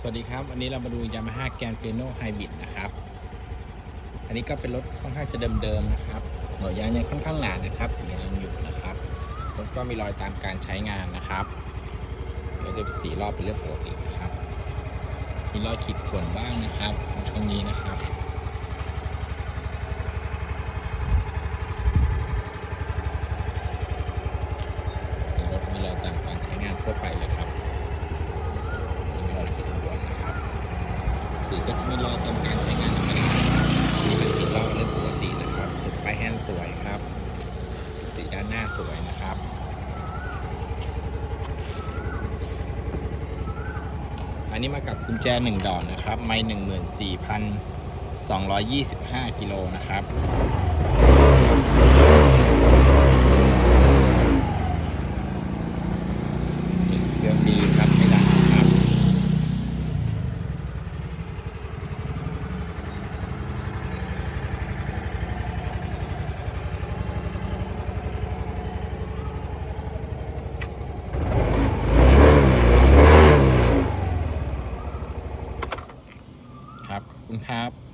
สวัสดีครับ วันนี้เรามาดู Yamaha g r a n d f i n o Hybrid นะครับ อันนี้ก็เป็นรถค่อนข้างจะเดิมๆนะครับหน่วยยางยังค่อนข้างหนานะครับสียังอยู่นะครับ รถก็มีรอยตามการใช้งานนะครับเราจะสีรอบเป็นเรื่องปกตินะครับ มีรอยขีดข่วนบ้างนะครับช่วงนี้นะครับ รถมีรอยตามการใช้งานทั่วไปเลยครับ มีรอยขีดข่วนนะครับ สีก็จะไมีรอตามการใช้งานธรรมดามีเป็นสีรอบเรื่องปกตินะครับจุดไฟแฮนด์สวยครับ สีด้านหน้าสวยนะครับอันนี้มากับกุญแจหนึ่งดอกนะครับ ไม่หนึ่งหมื่นสี่พันสองร้อยยี่สิบห้ากิโลนะครับ เครื่องดีครับไม่ดังครับ ครับขอบคุณครับ